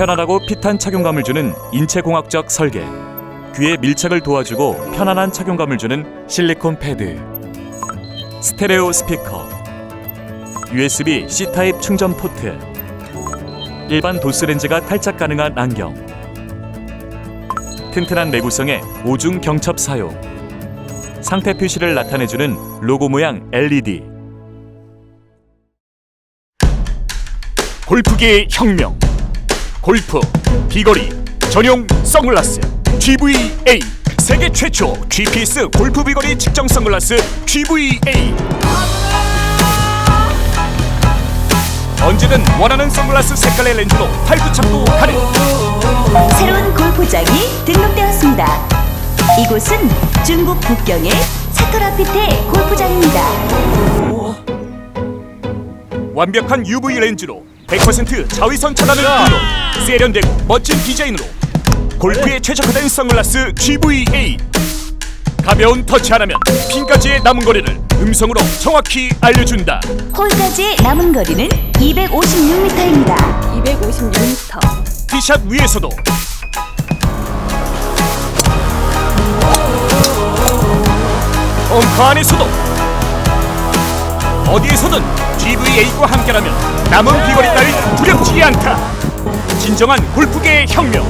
편안하고 핏한 착용감을 주는 인체공학적 설계. 귀에 밀착을 도와주고 편안한 착용감을 주는 실리콘 패드. 스테레오 스피커. USB C 타입 충전 포트. 일반 도스 렌즈가 탈착 가능한 안경. 튼튼한 내구성의 오중 경첩 사용. 상태 표시를 나타내주는 로고 모양 LED. 골프계의 혁명 골프 비거리 전용 선글라스 GVA 세계 최초 GPS 골프 비거리 측정 선글라스 GVA 언제든 원하는 선글라스 색깔의 렌즈로 팔부 착도 가능 새로운 골프장이 등록되었습니다. 이곳은 중국 북경의 사쿠라피테 골프장입니다. 완벽한 UV 렌즈로 100% 자외선 차단을 이로 세련되고 멋진 디자인으로 골프에 최적화된 선글라스 GVA 가벼운 터치 하나면 핀까지의 남은 거리를 음성으로 정확히 알려준다 홀까지의 남은 거리는 256m입니다. 256m. 티샷 위에서도 벙커 안에서도 어디에서든 GVA과 함께라면 남은 비거리 따윈 두렵지 않다 진정한 골프계의 혁명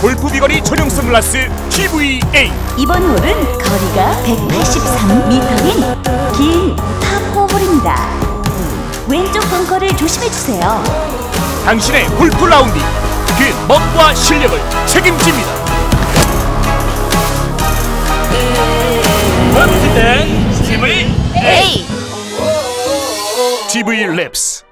골프 비거리 전용 선글라스 GVA 이번 홀은 거리가 183m인 긴 파4홀입니다. 왼쪽 벙커를 조심해주세요. 당신의 골프 라운딩 그 멋과 실력을 책임집니다 에이! GV 랩스